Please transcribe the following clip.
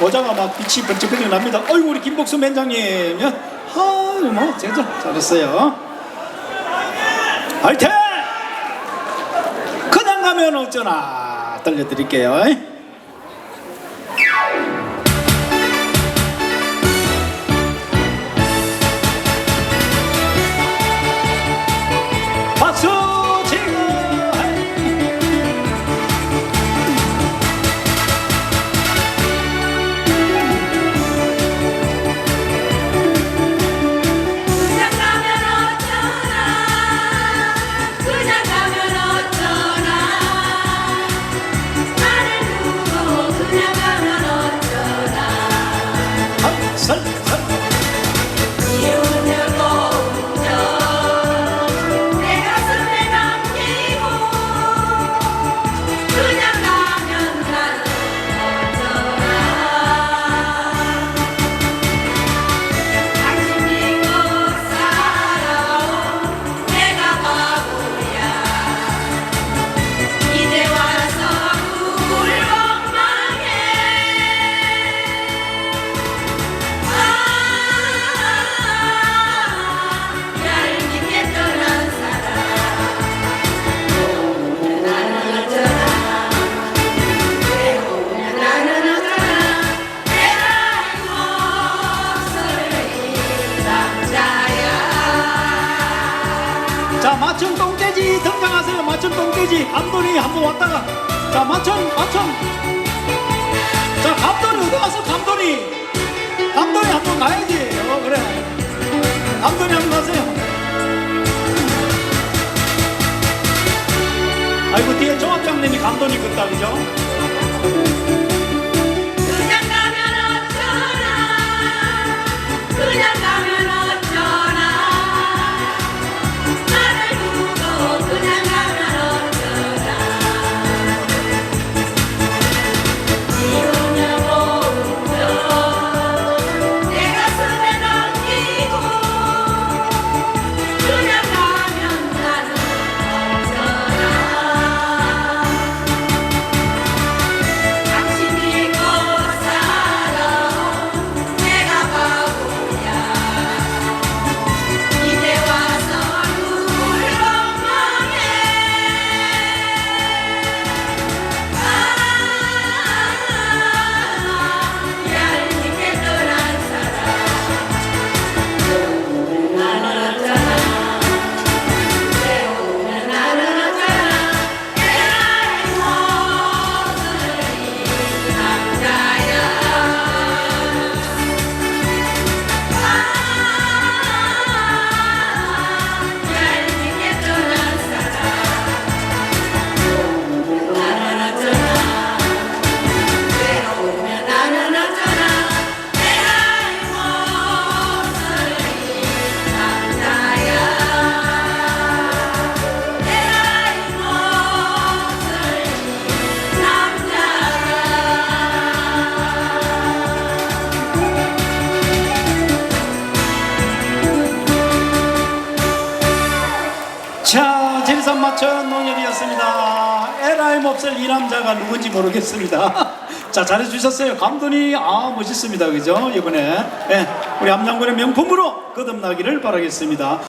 모자가 막 빛이 번쩍번쩍 납니다. 어이구 우리 김복수 맨장님, 아뭐 진짜 잘했어요. 화이팅! 그냥 가면 어쩌나 들려드릴게요. 자 맞춤 똥돼지 등장하세요. 맞춤 똥돼지 감독이 한번 왔다가 자 맞춤 맞춤. 자 감독이 어디 가서 감독이 감독이 한번 가야지. 어 그래. 감독이 한번 가세요. 아이고 뒤에 조합장님이 감독이 긋다 그죠? 자, 지리산 마천 농협이었습니다. 에라이 몹쓸 이 남자가 누군지 모르겠습니다. 자, 잘해주셨어요. 감독이, 아, 멋있습니다. 그죠? 이번에. 예, 우리 함장군의 명품으로 거듭나기를 바라겠습니다.